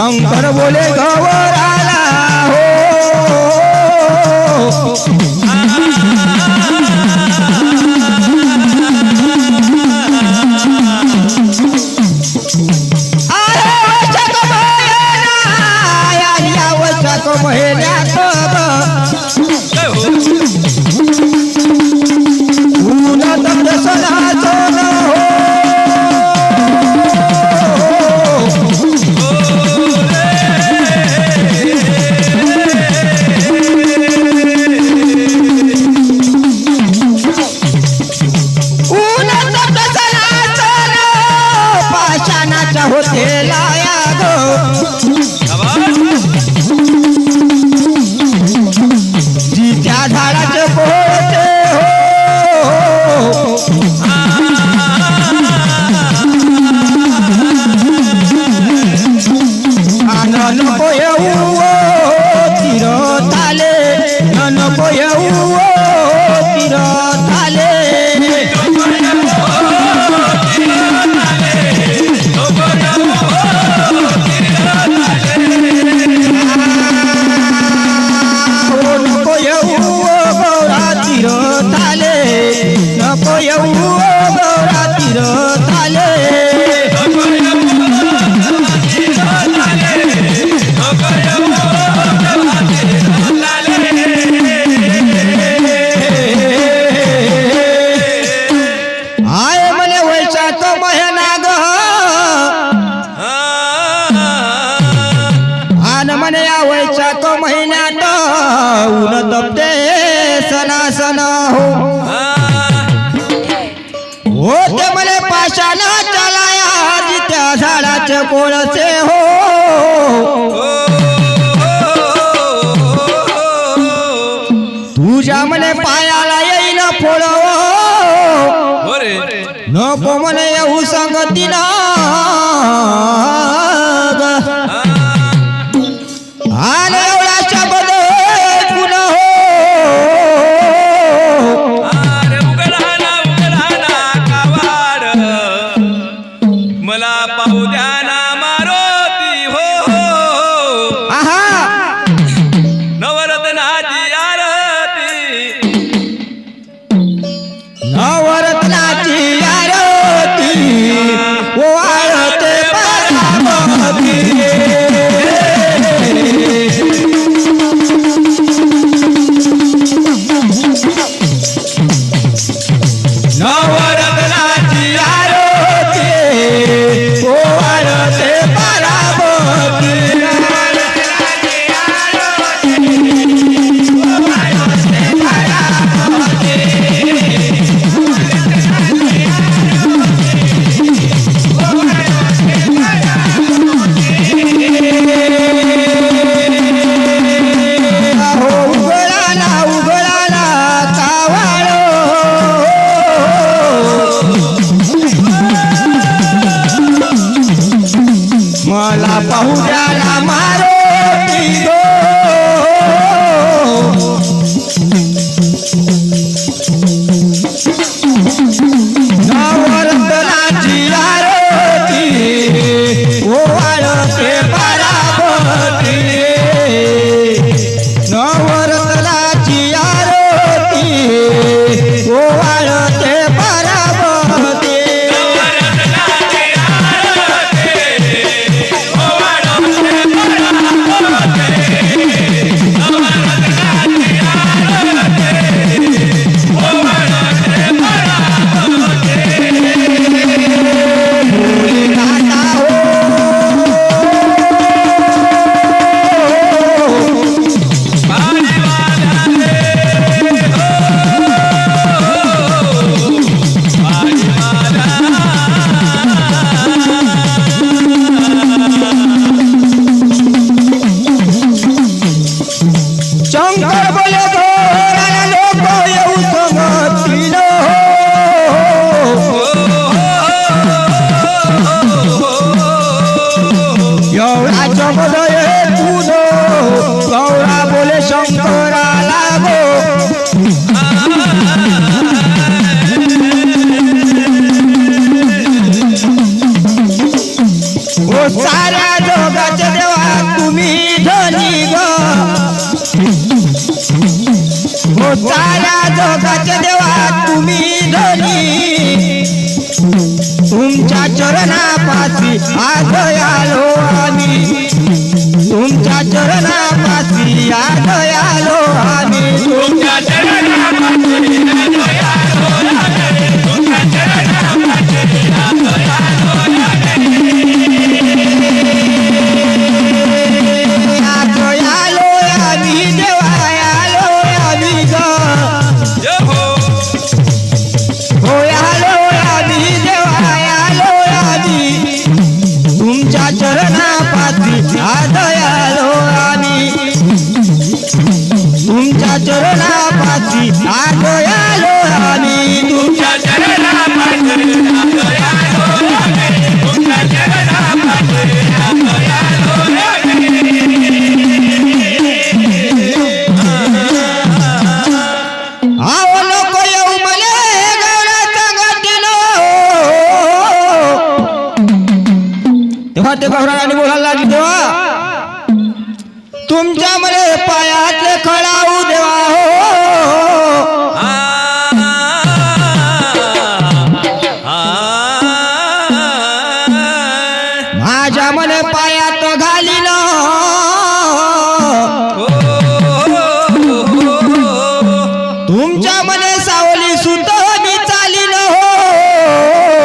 शंकर बोले गवराला हो. झाडाचं पोट हो. ऊन तपते सना सना हो हो ते मले पाशाना चलाया जित्या झाडाचे कोळसे हो. तुझ्या मले पायाला येईन फोडव हो नको मले येऊ सांगती साऱ्या देवा तुम्ही धनी. तुमच्या चरणापासी आज आलो आम्ही. तुमच्या चरणापासी आज आलो आम्ही. आलो आम्ही तुमच्या तेव्हा ते गौराने बोलायला लागले देवा तुमच्या मध्ये पायातले खळाऊ देवा हो. माझ्या मन पायात घाली